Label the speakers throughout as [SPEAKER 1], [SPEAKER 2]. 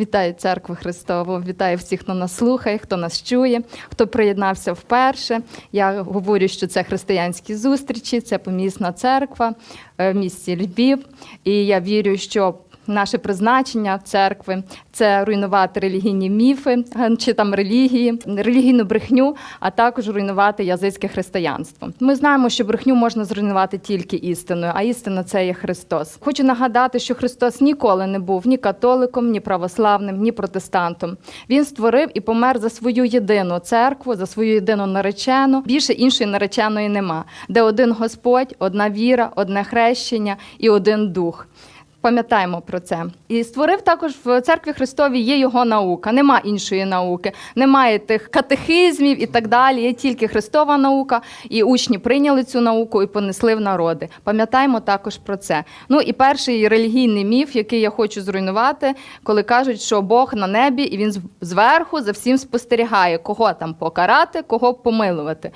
[SPEAKER 1] Вітаю церкву Христову, вітаю всіх, хто нас слухає, хто нас чує, хто приєднався вперше. Я говорю, що це християнські зустрічі, це помісна церква е, в місті Львів. І я вірю, що наше призначення церкви це руйнувати релігійні міфи е, чи там релігії, релігійну брехню, а також руйнувати язицьке християнство. Ми знаємо, що брехню можна зруйнувати тільки істиною, а істина це є Христос. Хочу нагадати, що Христос ніколи не був ні католиком, ні православним, ні протестантом. Він створив і помер за свою єдину церкву, за свою єдину наречену. Більше іншої нареченої нема, де один Господь, одна віра, одне хрещення і один дух. Пам'ятаємо про це. І створив також в церкві Христовій є його наука. Нема іншої науки, немає тих катехизмів і так далі. Є тільки Христова наука, і учні прийняли цю науку і понесли в народи. Пам'ятаємо також про це. Ну і перший релігійний міф, який я хочу зруйнувати, коли кажуть, що Бог на небі і він зверху за всім спостерігає, кого там покарати, кого помилувати.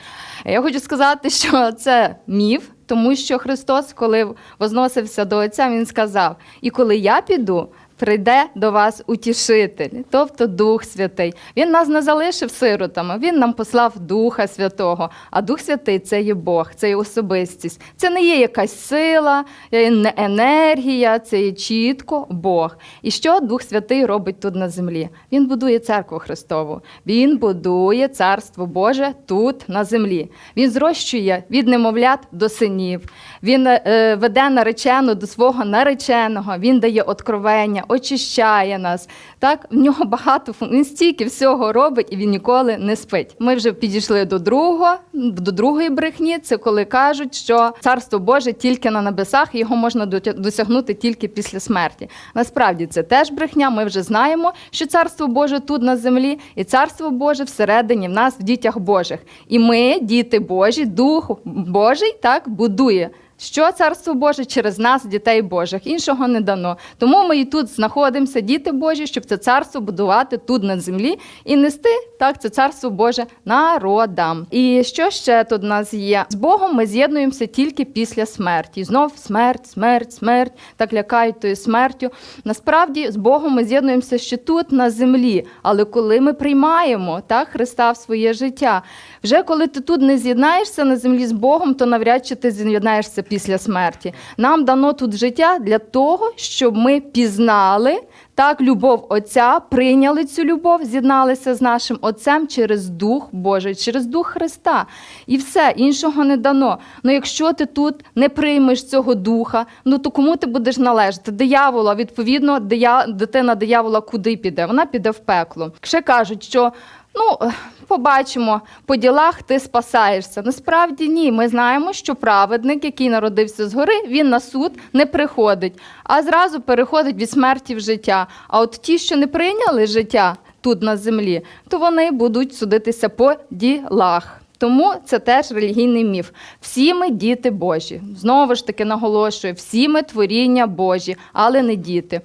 [SPEAKER 1] Я хочу сказати, що це міф. Тому що Христос, коли возносився до Отця, Він сказав: І коли я піду, прийде до вас утішитель, тобто Дух Святий. Він нас не залишив сиротами, Він нам послав Духа Святого. А Дух Святий це є Бог, це є особистість. Це не є якась сила, е, не енергія, це є чітко Бог. І що Дух Святий робить тут на землі? Він будує церкву Христову, Він будує Царство Боже тут на землі. Він зрощує від немовлят до синів. Він е, веде наречену до свого нареченого, він дає откровення, очищає нас. Так, в нього багато фун- Він стільки всього робить, і він ніколи не спить. Ми вже підійшли до другого, до другої брехні. Це коли кажуть, що царство Боже тільки на небесах, його можна досягнути тільки після смерті. Насправді це теж брехня. Ми вже знаємо, що царство Боже тут на землі, і царство Боже всередині в нас, в дітях Божих. І ми, діти Божі, Дух Божий, так будує. Що царство Боже через нас, дітей Божих, іншого не дано. Тому ми і тут знаходимося, діти Божі, щоб це царство будувати тут на землі і нести так це царство Боже народам. І що ще тут у нас є? З Богом ми з'єднуємося тільки після смерті. І Знов смерть, смерть, смерть, так лякають тою смертю. Насправді з Богом ми з'єднуємося ще тут на землі. Але коли ми приймаємо так Христа в своє життя, вже коли ти тут не з'єднаєшся на землі з Богом, то навряд чи ти з'єднаєшся після смерті. Нам дано тут життя для того, щоб ми пізнали так любов Отця, прийняли цю любов, з'єдналися з нашим Отцем через Дух Божий, через Дух Христа. І все, іншого не дано. Ну якщо ти тут не приймеш цього духа, ну то кому ти будеш належати? Диявола, відповідно, дитина диявола куди піде? Вона піде в пекло. Ще кажуть, що. Ну, побачимо, по ділах ти спасаєшся. Насправді ні. Ми знаємо, що праведник, який народився згори, він на суд не приходить, а зразу переходить від смерті в життя. А от ті, що не прийняли життя тут на землі, то вони будуть судитися по ділах. Тому це теж релігійний міф. Всі ми діти Божі. Знову ж таки наголошую, всі ми творіння Божі, але не діти.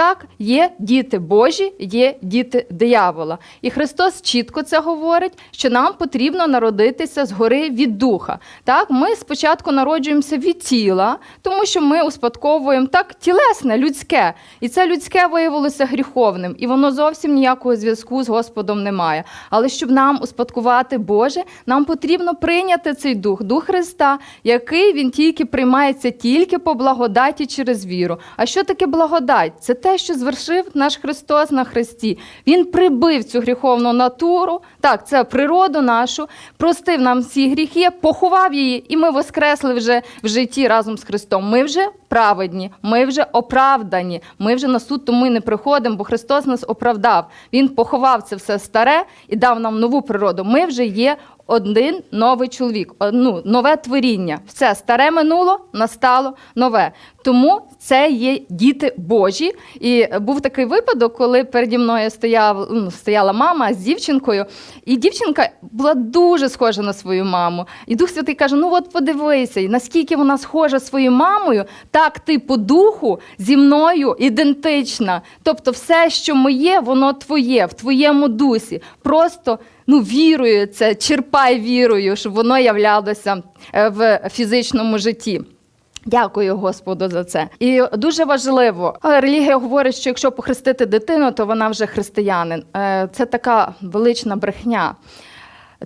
[SPEAKER 1] Так, є діти Божі, є діти диявола. І Христос чітко це говорить, що нам потрібно народитися згори від духа. Так, ми спочатку народжуємося від тіла, тому що ми успадковуємо так тілесне, людське. І це людське виявилося гріховним, і воно зовсім ніякого зв'язку з Господом не має. Але щоб нам успадкувати Боже, нам потрібно прийняти цей дух, дух Христа, який він тільки приймається тільки по благодаті через віру. А що таке благодать? Це те, що звершив наш Христос на Христі. Він прибив цю гріховну натуру, так, це природу нашу, простив нам всі гріхи, поховав її, і ми воскресли вже в житті разом з Христом. Ми вже праведні, ми вже оправдані, ми вже на суд тому не приходимо, бо Христос нас оправдав. Він поховав це все старе і дав нам нову природу. Ми вже є один новий чоловік, ну, нове творіння. Все старе минуло, настало нове. Тому це є діти Божі. І був такий випадок, коли переді мною стояв, ну, стояла мама з дівчинкою, і дівчинка була дуже схожа на свою маму. І Дух Святий каже: ну от подивися, наскільки вона схожа своєю мамою, так ти по духу зі мною ідентична. Тобто, все, що моє, воно твоє, в твоєму дусі. Просто ну, вірою це, черпай вірою, щоб воно являлося е, в фізичному житті. Дякую Господу за це. І дуже важливо, релігія говорить, що якщо похрестити дитину, то вона вже християнин. Е, Це така велична брехня,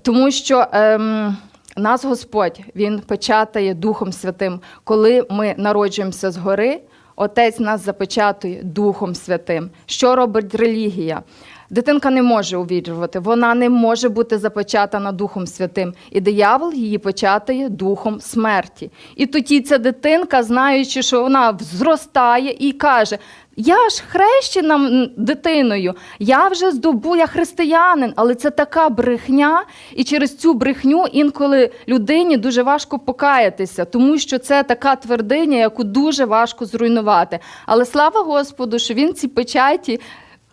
[SPEAKER 1] тому що ем, нас Господь Він печатає Духом Святим, коли ми народжуємося згори. Отець нас запечатує Духом Святим. Що робить релігія? Дитинка не може увірювати, вона не може бути запечатана Духом Святим. І диявол її печатає духом смерті. І тоді ця дитинка, знаючи, що вона зростає і каже: Я ж хрещена дитиною, я вже здобу, я християнин, але це така брехня, і через цю брехню інколи людині дуже важко покаятися, тому що це така твердиня, яку дуже важко зруйнувати. Але слава Господу, що він ці печаті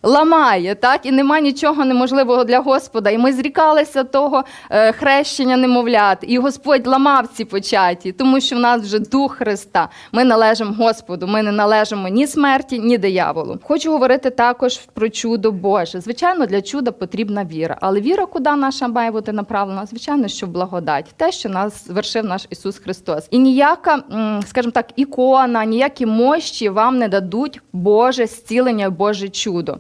[SPEAKER 1] ламає, так і нема нічого неможливого для Господа. І ми зрікалися того е, хрещення немовлят, і Господь ламав ці початі, тому що в нас вже дух Христа. Ми належимо Господу. Ми не належимо ні смерті, ні дияволу. Хочу говорити також про чудо Боже. Звичайно, для чуда потрібна віра, але віра, куди наша має бути направлена? Звичайно, що благодать, те, що нас звершив наш Ісус Христос. І ніяка, скажімо так, ікона, ніякі мощі вам не дадуть Боже зцілення, Боже чудо.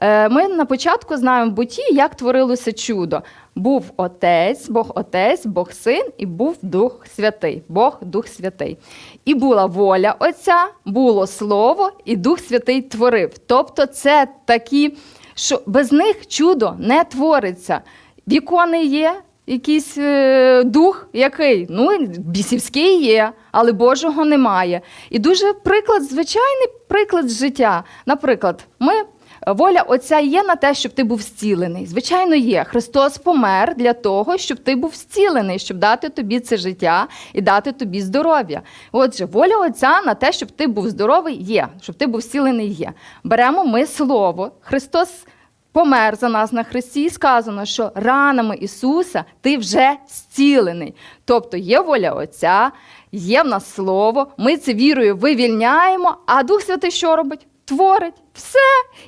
[SPEAKER 1] Е, Ми на початку знаємо в буті, як творилося чудо. Був Отець, Бог Отець, Бог Син і був Дух Святий, Бог Дух Святий. І була воля Отця, було Слово, і Дух Святий творив. Тобто, це такі, що без них чудо не твориться. Вікони є, якийсь е, дух, який? Ну, бісівський є, але Божого немає. І дуже приклад, звичайний приклад життя. Наприклад, ми. Воля Отця є на те, щоб ти був зцілений. Звичайно, є. Христос помер для того, щоб ти був зцілений, щоб дати тобі це життя і дати тобі здоров'я. Отже, воля Отця на те, щоб ти був здоровий, є, щоб ти був зцілений, є. Беремо ми слово. Христос помер за нас на Христі, і сказано, що ранами Ісуса ти вже зцілений. Тобто є воля Отця, є в нас слово, ми це вірою вивільняємо, а Дух Святий що робить? Творить все.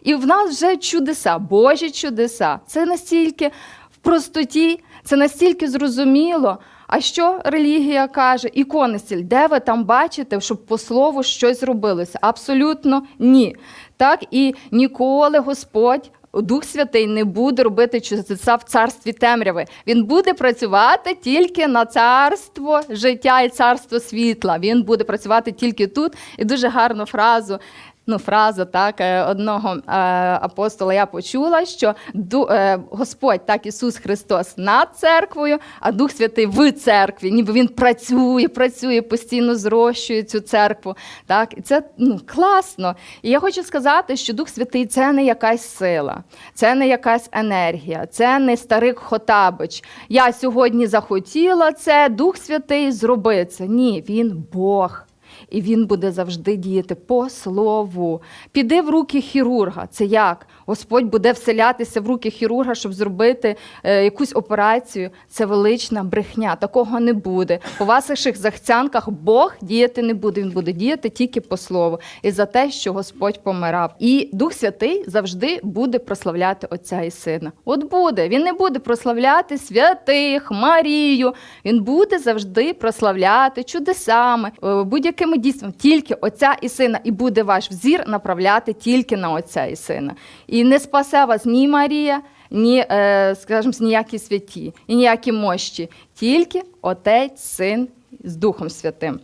[SPEAKER 1] І в нас вже чудеса, Божі чудеса. Це настільки в простоті, це настільки зрозуміло. А що релігія каже? Іконостіль, де ви там бачите, щоб по слову щось робилося? Абсолютно ні. Так і ніколи Господь. Дух Святий не буде робити чудеса в царстві темряви. Він буде працювати тільки на царство життя і царство світла. Він буде працювати тільки тут. І дуже гарну фразу. Ну, фраза так е, одного е, апостола я почула, що ду, е, Господь, так Ісус Христос над церквою, а Дух Святий в церкві, ніби він працює, працює, постійно зрощує цю церкву. Так, і це ну класно. І я хочу сказати, що Дух Святий це не якась сила, це не якась енергія, це не старик Хотабич. Я сьогодні захотіла це, Дух Святий зроби це. Ні, він Бог. І він буде завжди діяти по слову. Піди в руки хірурга. Це як? Господь буде вселятися в руки хірурга, щоб зробити е, якусь операцію. Це велична брехня. Такого не буде. По ваших захцянках Бог діяти не буде. Він буде діяти тільки по слову. І за те, що Господь помирав. І Дух Святий завжди буде прославляти Отця і Сина. От буде. Він не буде прославляти святих, Марію. Він буде завжди прославляти чудесами, е, будь-якими дійствами, тільки Отця і Сина. І буде ваш взір направляти тільки на Отця і Сина. І не спасе вас ні Марія, ні, е, скажімо, ніякі святі, і ніякі мощі, тільки Отець, Син з Духом Святим.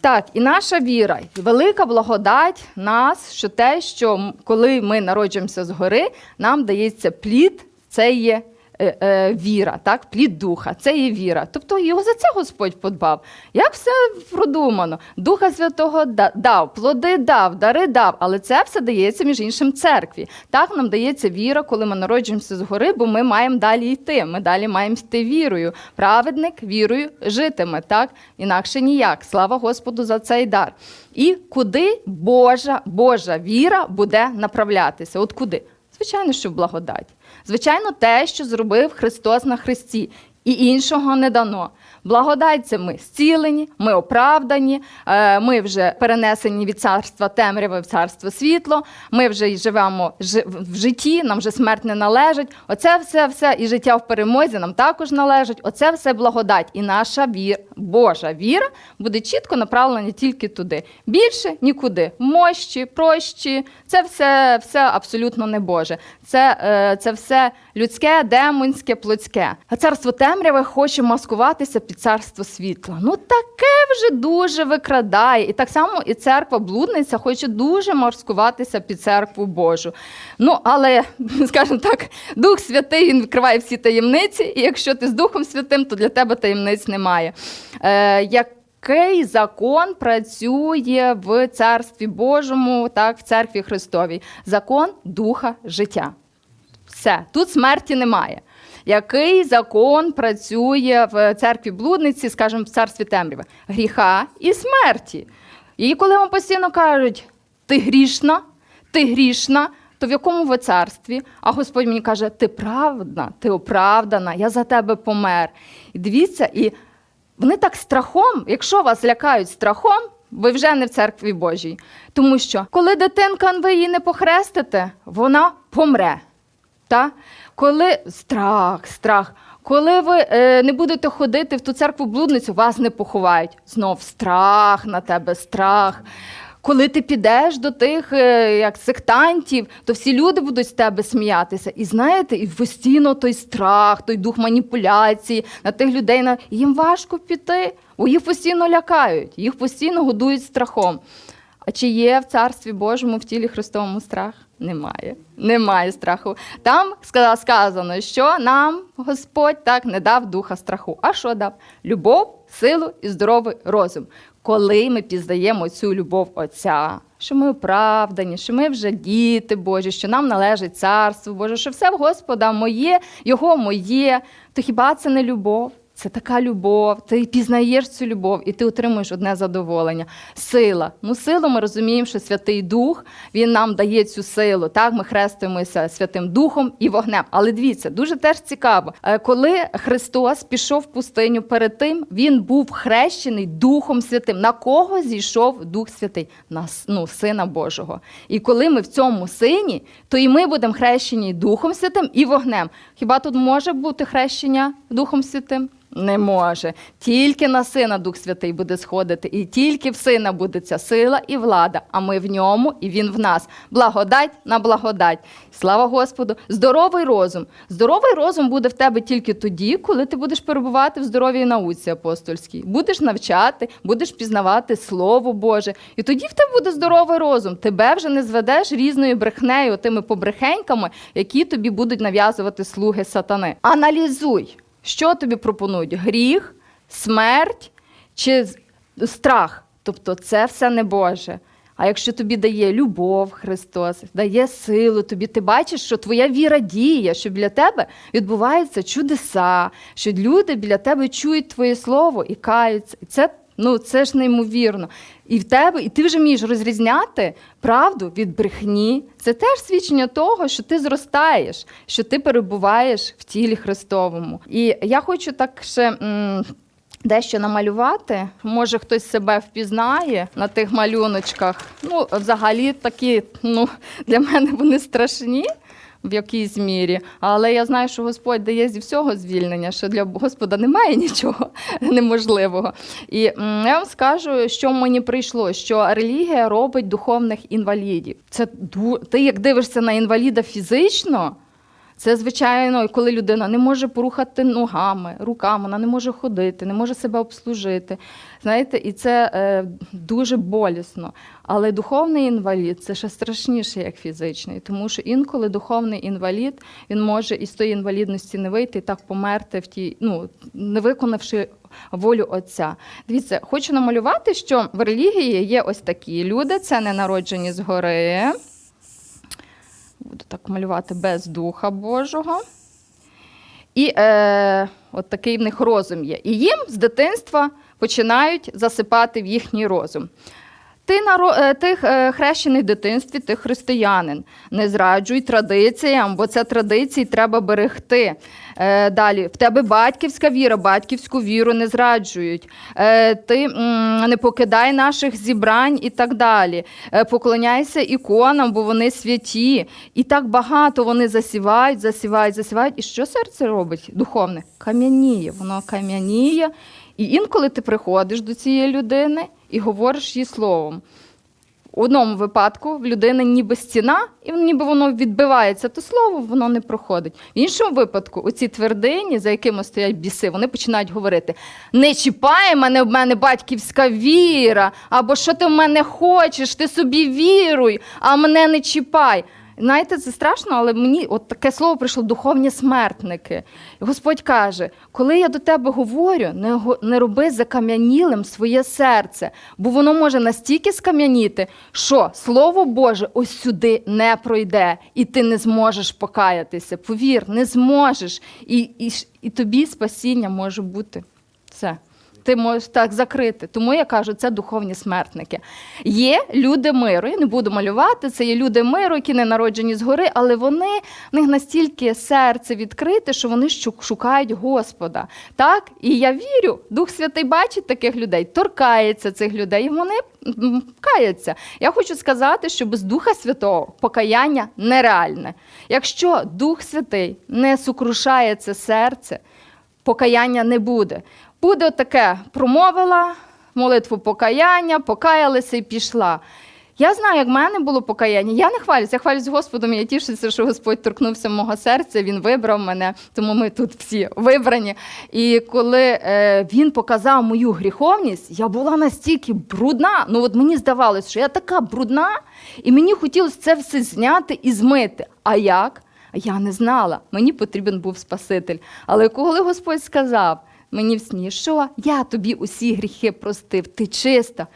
[SPEAKER 1] Так, і наша віра, велика благодать нас, що те, що коли ми народжуємося згори, нам дається плід, це є е, е, віра, так, плід духа, це є віра. Тобто його за це Господь подбав. Як все продумано? Духа Святого дав, плоди дав, дари дав, але це все дається між іншим церкві. Так нам дається віра, коли ми народжуємося згори, бо ми маємо далі йти. Ми далі маємо йти вірою. Праведник вірою житиме, так? Інакше ніяк. Слава Господу за цей дар. І куди Божа, Божа віра буде направлятися? От куди? Звичайно, що благодать. Звичайно, те, що зробив Христос на Христі. і іншого не дано. Благодать ми зцілені, ми оправдані, е, ми вже перенесені від царства темряви в царство світло. Ми вже й живемо в житті, нам вже смерть не належить. Оце все, все і життя в перемозі нам також належить. Оце все благодать. І наша віра, Божа віра буде чітко направлена тільки туди. Більше нікуди. Мощі, прощі, це все, все абсолютно не Боже. Це, е, це все людське, демонське, плотське. А царство темряви хоче маскуватися під царство світла. Ну таке вже дуже викрадає. І так само і церква блудниця хоче дуже маскуватися під церкву Божу. Ну, але, скажімо так, Дух Святий він відкриває всі таємниці, і якщо ти з Духом Святим, то для тебе таємниць немає. Е, як який закон працює в Царстві Божому, так, в церкві Христовій? Закон духа життя. Все, тут смерті немає. Який закон працює в церкві блудниці, скажімо, в царстві темряви? Гріха і смерті. І коли вам постійно кажуть, ти грішна, ти грішна, то в якому ви царстві? А Господь мені каже, ти правдна, ти оправдана, я за тебе помер. І дивіться, і вони так страхом, якщо вас лякають страхом, ви вже не в церкві Божій. Тому що коли дитинка ви її не похрестите, вона помре. Та? Коли страх, страх. Коли ви е, не будете ходити в ту церкву блудницю, вас не поховають. Знов страх на тебе, страх. Коли ти підеш до тих е, як сектантів, то всі люди будуть з тебе сміятися. І знаєте, і постійно той страх, той дух маніпуляції на тих людей. На... Їм важко піти, бо їх постійно лякають, їх постійно годують страхом. А чи є в царстві Божому в тілі Христовому страх? Немає. Немає страху. Там сказано, що нам Господь так не дав духа страху. А що дав? Любов, силу і здоровий розум. Коли ми пізнаємо цю любов Отця, що ми оправдані, що ми вже діти Божі, що нам належить царство Боже, що все в Господа моє, Його моє, то хіба це не любов? Це така любов, ти пізнаєш цю любов, і ти отримуєш одне задоволення. Сила. Ну, силу ми розуміємо, що Святий Дух він нам дає цю силу. Так, ми хрестуємося Святим Духом і вогнем. Але дивіться, дуже теж цікаво. Е, Коли Христос пішов в пустиню перед тим, він був хрещений Духом Святим. На кого зійшов Дух Святий? На ну, Сина Божого. І коли ми в цьому сині, то і ми будемо хрещені Духом Святим і вогнем. Хіба тут може бути хрещення Духом Святим? Не може. Тільки на сина Дух Святий буде сходити, і тільки в сина буде ця сила і влада, а ми в ньому, і він в нас. Благодать на благодать. Слава Господу! Здоровий розум. Здоровий розум буде в тебе тільки тоді, коли ти будеш перебувати в здоровій науці апостольській. Будеш навчати, будеш пізнавати Слово Боже. І тоді в тебе буде здоровий розум. Тебе вже не зведеш різною брехнею, тими побрехеньками, які тобі будуть нав'язувати слуги сатани. Аналізуй. Що тобі пропонують? Гріх, смерть чи страх? Тобто це все не Боже. А якщо тобі дає любов Христос, дає силу, тобі ти бачиш, що твоя віра діє, що біля тебе відбуваються чудеса, що люди біля тебе чують твоє слово і каються. І це, ну, це ж неймовірно. І в тебе, і ти вже вмієш розрізняти правду від брехні. Це теж свідчення того, що ти зростаєш, що ти перебуваєш в тілі Христовому. І я хочу так ще. м, Дещо намалювати, може хтось себе впізнає на тих малюночках. Ну, взагалі такі, ну, для мене вони страшні в якійсь мірі. Але я знаю, що Господь дає зі всього звільнення, що для Господа немає нічого неможливого. І я вам скажу, що мені прийшло, що релігія робить духовних інвалідів. Це ти як дивишся на інваліда фізично. Це, звичайно, коли людина не може порухати ногами, руками, вона не може ходити, не може себе обслужити. Знаєте, і це е, дуже болісно. Але духовний інвалід це ще страшніше, як фізичний, тому що інколи духовний інвалід він може із тої інвалідності не вийти і так померти в тій, ну не виконавши волю Отця. Дивіться, хочу намалювати, що в релігії є ось такі люди, це не народжені згори. Буду так малювати без Духа Божого. І е, от такий в них розум є. І їм з дитинства починають засипати в їхній розум. Ти наро... е, ти е, хрещений в дитинстві, ти християнин. Не зраджуй традиціям, бо це традиції треба берегти. Е, Далі, в тебе батьківська віра, батьківську віру не зраджують. Ти не покидай наших зібрань і так далі. Поклоняйся іконам, бо вони святі. І так багато вони засівають, засівають, засівають. І що серце робить? Духовне? Кам'яніє. Воно кам'яніє. І інколи ти приходиш до цієї людини і говориш їй словом. У одному випадку в людини ніби стіна, і ніби воно відбивається, то слово воно не проходить. В іншому випадку, оці твердині, за якими стоять біси, вони починають говорити: не чіпай мене, в мене батьківська віра, або що ти в мене хочеш, ти собі віруй, а мене не чіпай. Знаєте, це страшно, але мені от таке слово прийшло духовні смертники. Господь каже: коли я до тебе говорю, не, не роби закам'янілим своє серце, бо воно може настільки скам'яніти, що Слово Боже ось сюди не пройде, і ти не зможеш покаятися. Повір, не зможеш. І, і, і тобі спасіння може бути. Все. Ти можеш так закрити. Тому я кажу, це духовні смертники. Є люди миру. Я не буду малювати. Це є люди миру, які не народжені згори, але вони в них настільки серце відкрите, що вони шукають Господа. Так? І я вірю, Дух Святий бачить таких людей, торкається цих людей, і вони каються. Я хочу сказати, що без Духа Святого покаяння нереальне. Якщо Дух Святий не сукрушає це серце, покаяння не буде. Буде таке, промовила молитву покаяння, покаялася і пішла. Я знаю, як в мене було покаяння. Я не хвалюся, я хвалюсь Господом. Я тішуся, що Господь торкнувся мого серця, Він вибрав мене, тому ми тут всі вибрані. І коли е, він показав мою гріховність, я була настільки брудна. Ну от мені здавалося, що я така брудна, і мені хотілося це все зняти і змити. А як? Я не знала, мені потрібен був Спаситель. Але коли Господь сказав мені в сні, що я тобі усі гріхи простив, ти чиста.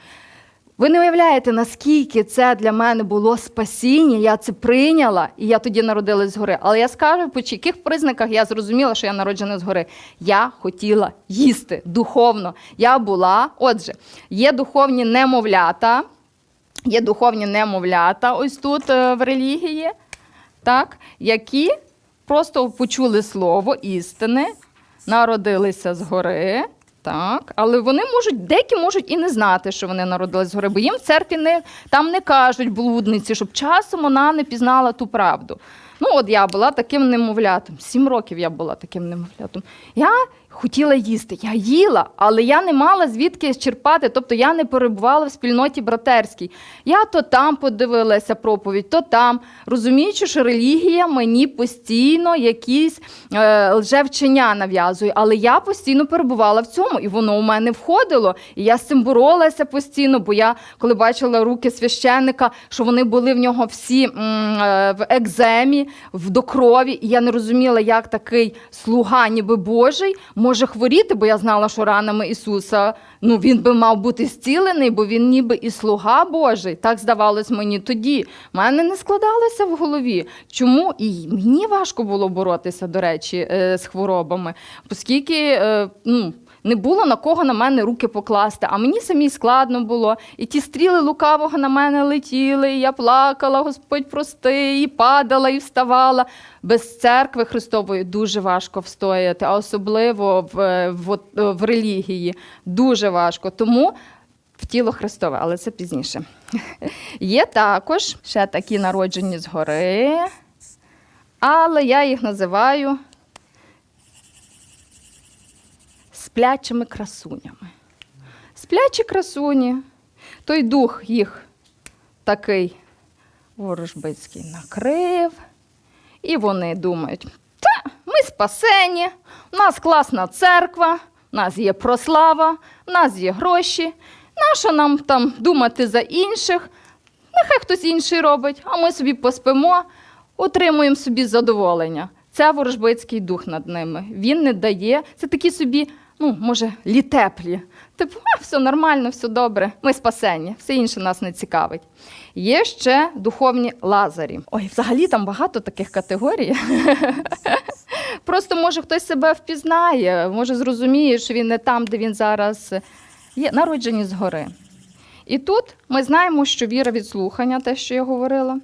[SPEAKER 1] Ви не уявляєте, наскільки це для мене було спасіння, я це прийняла, і я тоді народилась згори. Але я скажу, по яких признаках я зрозуміла, що я народжена згори. Я хотіла їсти духовно. Я була, отже, є духовні немовлята, є духовні немовлята ось тут е, в релігії, так, які просто почули слово істини, народилися згори. Так, але вони можуть, деякі можуть і не знати, що вони народились згори, бо їм в церкві не, там не кажуть блудниці, щоб часом вона не пізнала ту правду. Ну, от я була таким немовлятом. Сім років я була таким немовлятом. Я хотіла їсти, я їла, але я не мала звідки черпати, тобто я не перебувала в спільноті братерській. Я то там подивилася проповідь, то там, розуміючи, що релігія мені постійно якісь е, лжевчення нав'язує, але я постійно перебувала в цьому, і воно у мене входило. І я з цим боролася постійно, бо я, коли бачила руки священника, що вони були в нього всі м, е, в екземі, в до крові, і я не розуміла, як такий слуга, ніби Божий, може хворіти, бо я знала, що ранами Ісуса ну, він би мав бути зцілений, бо він ніби і слуга Божий. Так здавалось мені тоді. У мене не складалося в голові. Чому? І мені важко було боротися, до речі, е, з хворобами, оскільки е, ну, не було на кого на мене руки покласти, а мені самій складно було. І ті стріли лукавого на мене летіли, і я плакала, Господь прости, і падала, і вставала. Без церкви Христової дуже важко встояти, а особливо в, в, в релігії. Дуже важко. Тому в тіло Христове, але це пізніше. Є також ще такі народжені згори, але я їх називаю сплячими красунями. Сплячі красуні, той дух їх такий ворожбицький накрив, і вони думають: та, ми спасені, у нас класна церква, у нас є прослава, у нас є гроші. Нащо нам там думати за інших? Нехай хтось інший робить, а ми собі поспимо, отримуємо собі задоволення. Це ворожбицький дух над ними. Він не дає. Це такі собі, ну, може, літеплі. Типу, а, все нормально, все добре, ми спасені, все інше нас не цікавить. Є ще духовні лазарі. Ой, взагалі там багато таких категорій. Просто може хтось себе впізнає, може зрозуміє, що він не там, де він зараз є, народжені згори. І тут ми знаємо, що віра від слухання, те, що я говорила,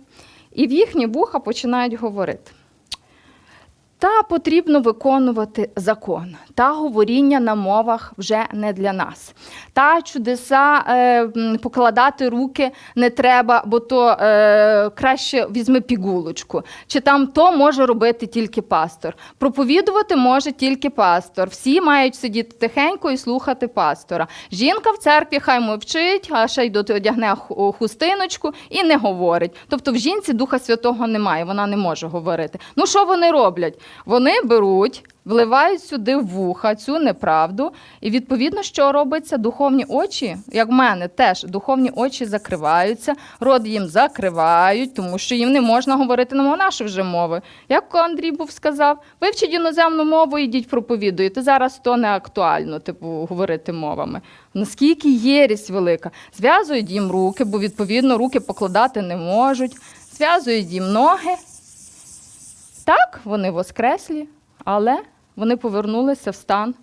[SPEAKER 1] і в їхні вуха починають говорити. Та потрібно виконувати закон. Та говоріння на мовах вже не для нас. Та чудеса е, покладати руки не треба, бо то е, краще візьми пігулочку. Чи там то може робити тільки пастор. Проповідувати може тільки пастор. Всі мають сидіти тихенько і слухати пастора. Жінка в церкві хай мовчить, а ще й доти одягне хустиночку і не говорить. Тобто в жінці Духа Святого немає, вона не може говорити. Ну що вони роблять? Вони беруть, вливають сюди в вуха цю неправду, і відповідно, що робиться? Духовні очі, як в мене, теж духовні очі закриваються, рот їм закривають, тому що їм не можна говорити на наші вже мови. Як Андрій був сказав, вивчіть іноземну мову, і йдіть проповідуєте. Зараз то не актуально, типу, говорити мовами. Наскільки єрість велика? Зв'язують їм руки, бо відповідно руки покладати не можуть, зв'язують їм ноги. Так, вони воскреслі, але вони повернулися в стан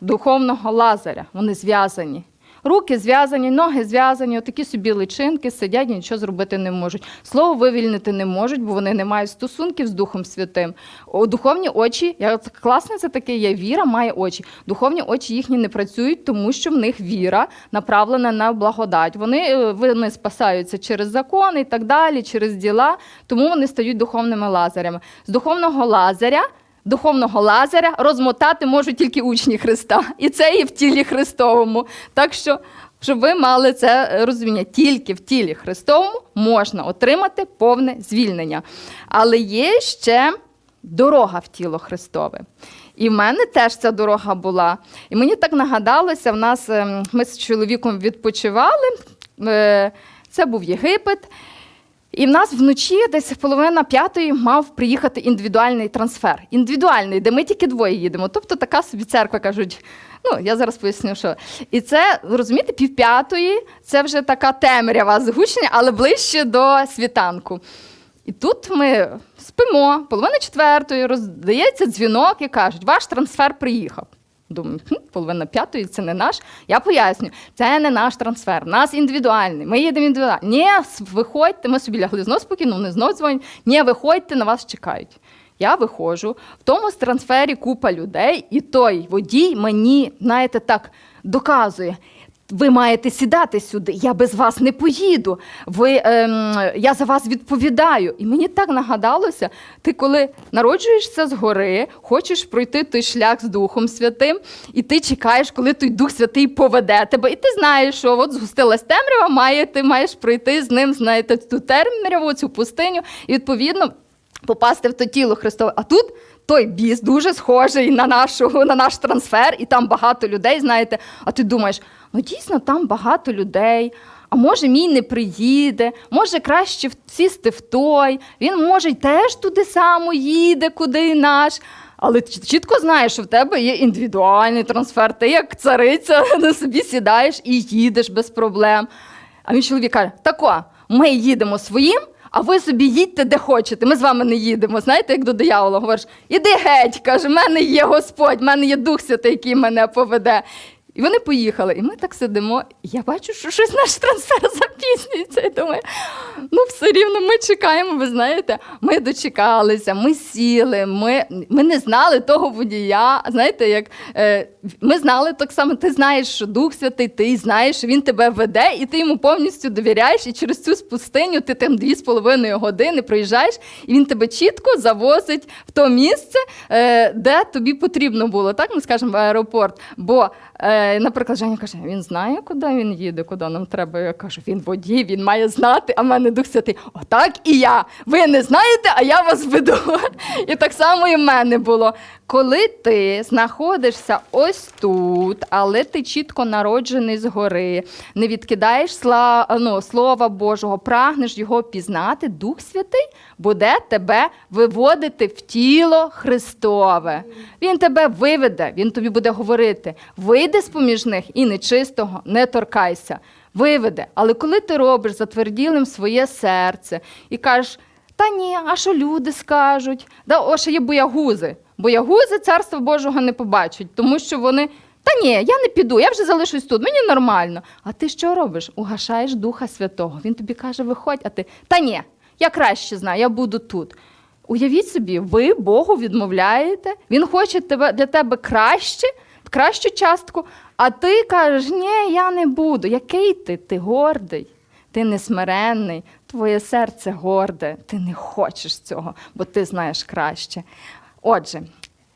[SPEAKER 1] духовного лазаря. Вони зв'язані. Руки зв'язані, ноги зв'язані, отакі собі личинки сидять і нічого зробити не можуть. Слово вивільнити не можуть, бо вони не мають стосунків з Духом Святим. О, духовні очі, я класне це таке є віра, має очі. Духовні очі їхні не працюють, тому що в них віра направлена на благодать. Вони, е, вони спасаються через закон і так далі, через діла, тому вони стають духовними лазарями. З духовного лазаря. Духовного лазаря розмотати можуть тільки учні Христа, і це і в тілі Христовому. Так що, щоб ви мали це розуміння, тільки в тілі Христовому можна отримати повне звільнення. Але є ще дорога в тіло Христове. І в мене теж ця дорога була. І мені так нагадалося, в нас ем, ми з чоловіком відпочивали. е, Це був Єгипет. І в нас вночі, десь половина п'ятої, мав приїхати індивідуальний трансфер. Індивідуальний, де ми тільки двоє їдемо. Тобто така собі церква кажуть. Ну, я зараз поясню, що. І це, розумієте, півп'ятої це вже така темрява згущення, але ближче до світанку. І тут ми спимо, половина четвертої, роздається дзвінок і кажуть, ваш трансфер приїхав. Думаю, хм, половина п'ятої це не наш. Я поясню, це не наш трансфер, У нас індивідуальний. Ми їдемо індивідуально. Ні, виходьте, ми собі лягли знов спокійно, вони знов дзвонять. Ні, виходьте, на вас чекають. Я виходжу, в тому трансфері купа людей, і той водій мені, знаєте, так доказує. Ви маєте сідати сюди, я без вас не поїду. Ви, ем, я за вас відповідаю. І мені так нагадалося, ти коли народжуєшся згори, хочеш пройти той шлях з Духом Святим, і ти чекаєш, коли той Дух Святий поведе тебе. І ти знаєш, що от згустилась темрява, має, ти маєш пройти з ним, знаєте, ту темряву, цю пустиню, і відповідно попасти в то тіло Христове. А тут той біс дуже схожий на, нашу, на наш трансфер, і там багато людей, знаєте. А ти думаєш, ну дійсно там багато людей. А може, мій не приїде, може краще сісти в той. Він може й теж туди само їде, куди й наш. Але ти чітко знаєш, що в тебе є індивідуальний трансфер. Ти як цариця на собі сідаєш і їдеш без проблем. А він чоловік каже: тако, ми їдемо своїм, а ви собі їдьте де хочете. Ми з вами не їдемо. Знаєте, як до диявола говориш, іди геть, каже, в мене є Господь, в мене є Дух Святий, який мене поведе. І вони поїхали. І ми так сидимо. І я бачу, що щось наш трансфер запізнюється. І думаю, ну все рівно ми чекаємо, ви знаєте, ми дочекалися, ми сіли, ми, ми не знали того водія. Знаєте, як е, ми знали так само, ти знаєш, що Дух Святий, ти знаєш, що він тебе веде, і ти йому повністю довіряєш. І через цю спустиню ти там дві з половиною години проїжджаєш, і він тебе чітко завозить в то місце, е, де тобі потрібно було. Так ми скажемо в аеропорт. Бо, е, наприклад, Женя каже, він знає, куди він їде, куди нам треба. Я кажу, він водій, він має знати, а в мене Дух Святий. Отак і я. Ви не знаєте, а я вас веду. І так само і в мене було. Коли ти знаходишся ось тут, але ти чітко народжений згори, не відкидаєш сла, ну, Слова Божого, прагнеш його пізнати, Дух Святий буде тебе виводити в тіло Христове. Він тебе виведе, він тобі буде говорити: вийди з поміж них і нечистого не торкайся. Виведе. Але коли ти робиш затверділим своє серце і кажеш, та ні, а що люди скажуть? Да, о, ще є боягузи. Боягузи царства Божого не побачать, тому що вони Та ні, я не піду, я вже залишусь тут, мені нормально. А ти що робиш? Угашаєш Духа Святого. Він тобі каже, виходь, а ти та ні, я краще знаю, я буду тут. Уявіть собі, ви Богу відмовляєте, Він хоче для тебе краще, кращу частку, а ти кажеш, ні, я не буду. Який ти? Ти гордий, ти несмиренний, твоє серце горде, ти не хочеш цього, бо ти знаєш краще. Отже,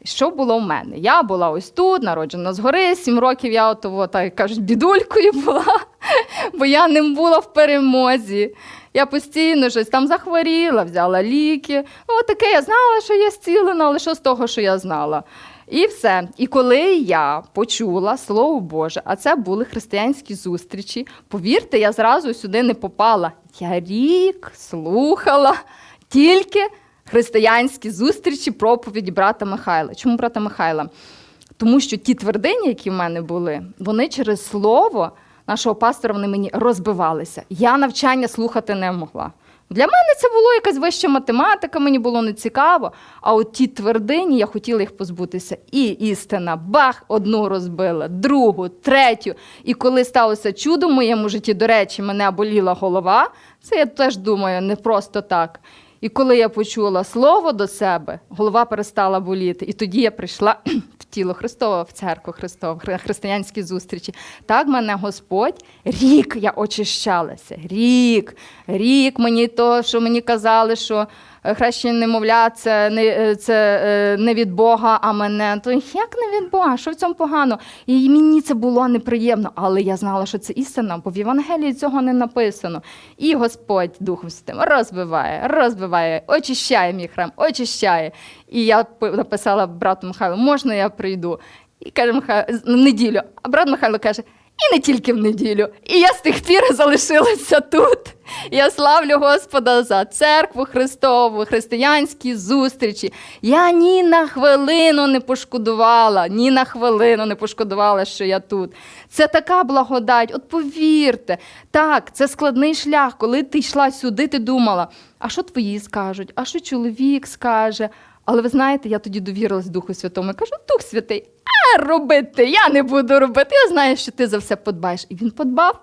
[SPEAKER 1] що було в мене? Я була ось тут, народжена згори, сім років я отого, так кажуть, бідулькою була, бо я не була в перемозі. Я постійно щось там захворіла, взяла ліки. Ну, таке я знала, що я зцілена, але що з того, що я знала? І все. І коли я почула Слово Боже, а це були християнські зустрічі, повірте, я зразу сюди не попала. Я рік слухала тільки християнські зустрічі проповіді брата Михайла. Чому брата Михайла? Тому що ті твердині, які в мене були, вони через слово нашого пастора вони мені розбивалися. Я навчання слухати не могла. Для мене це було якась вища математика, мені було не цікаво. А от ті твердині, я хотіла їх позбутися. І істина, бах, одну розбила, другу, третю. І коли сталося чудо в моєму житті, до речі, мене боліла голова, це я теж думаю, не просто так. І коли я почула слово до себе, голова перестала боліти. І тоді я прийшла в тіло Христове, в церкву Христову, християнські зустрічі. Так мене Господь рік я очищалася. Рік, рік мені то, що мені казали, що е, хрещення немовля це не, е, це е, не від Бога, а мене. То як не від Бога? Що в цьому погано? І мені це було неприємно, але я знала, що це істина, бо в Євангелії цього не написано. І Господь Духом Святим розбиває, розбиває, очищає мій храм, очищає. І я пи- написала брату Михайлу, можна я прийду? І каже Михайло, в неділю. А брат Михайло каже, і не тільки в неділю. І я з тих пір залишилася тут. Я славлю Господа за церкву Христову, християнські зустрічі. Я ні на хвилину не пошкодувала, ні на хвилину не пошкодувала, що я тут. Це така благодать. От повірте, так, це складний шлях. Коли ти йшла сюди, ти думала, а що твої скажуть, а що чоловік скаже. Але ви знаєте, я тоді довірилась Духу Святому. Я кажу, Дух Святий, а робити я не буду робити. Я знаю, що ти за все подбаєш. І він подбав.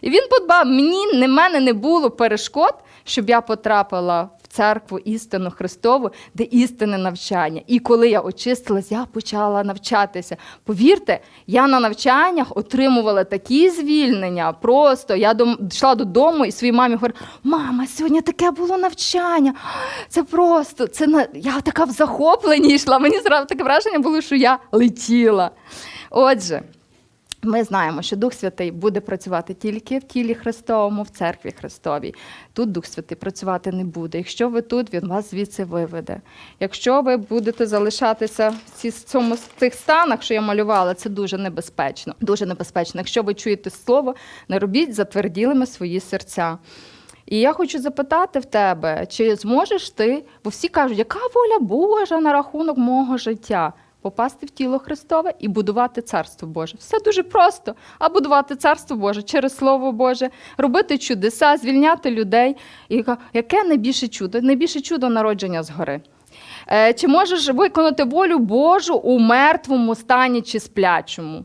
[SPEAKER 1] І він подбав. Мені не мене не було перешкод, щоб я потрапила в церкву істину Христову, де істинне навчання. І коли я очистилась, я почала навчатися. Повірте, я на навчаннях отримувала такі звільнення. Просто я йшла додому і своїй мамі говорю: мама, сьогодні таке було навчання. Це просто це на я така в захопленні йшла. Мені зразу таке враження було, що я летіла. Отже. Ми знаємо, що Дух Святий буде працювати тільки в тілі Христовому, в церкві Христовій. Тут Дух Святий працювати не буде. Якщо ви тут, він вас звідси виведе. Якщо ви будете залишатися в цьому в цих станах, що я малювала, це дуже небезпечно. Дуже небезпечно. Якщо ви чуєте слово, не робіть затверділими свої серця. І я хочу запитати в тебе, чи зможеш ти, бо всі кажуть, яка воля Божа на рахунок мого життя? Попасти в тіло Христове і будувати царство Боже. Все дуже просто. А будувати царство Боже через Слово Боже, робити чудеса, звільняти людей. І яке найбільше чудо? Найбільше чудо народження згори. Е, Чи можеш виконати волю Божу у мертвому стані чи сплячому?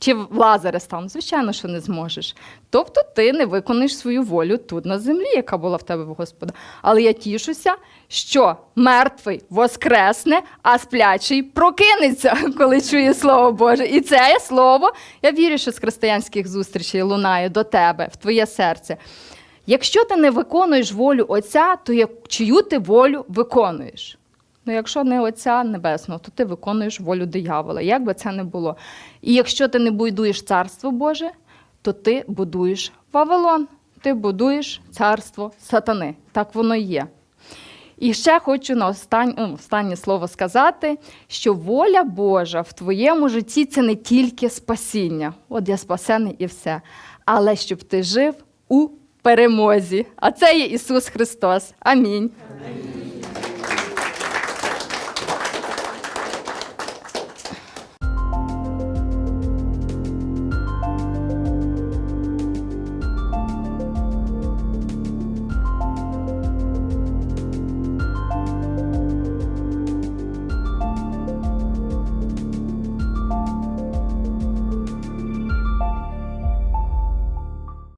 [SPEAKER 1] Чи в Лазаря стан? Звичайно, що не зможеш. Тобто ти не виконуєш свою волю тут на землі, яка була в тебе в Господа. Але я тішуся, що мертвий воскресне, а сплячий прокинеться, коли чує Слово Боже. І це слово, я вірю, що з християнських зустрічей лунає до тебе, в твоє серце. Якщо ти не виконуєш волю Отця, то чию ти волю виконуєш? Ну, якщо не Отця Небесного, то ти виконуєш волю диявола, як би це не було. І якщо ти не будуєш царство Боже, то ти будуєш Вавилон, ти будуєш царство сатани. Так воно є. І ще хочу на останнє, ну, останнє слово сказати, що воля Божа в твоєму житті це не тільки спасіння. От я спасений і все. Але щоб ти жив у перемозі. А це є Ісус Христос. Амінь.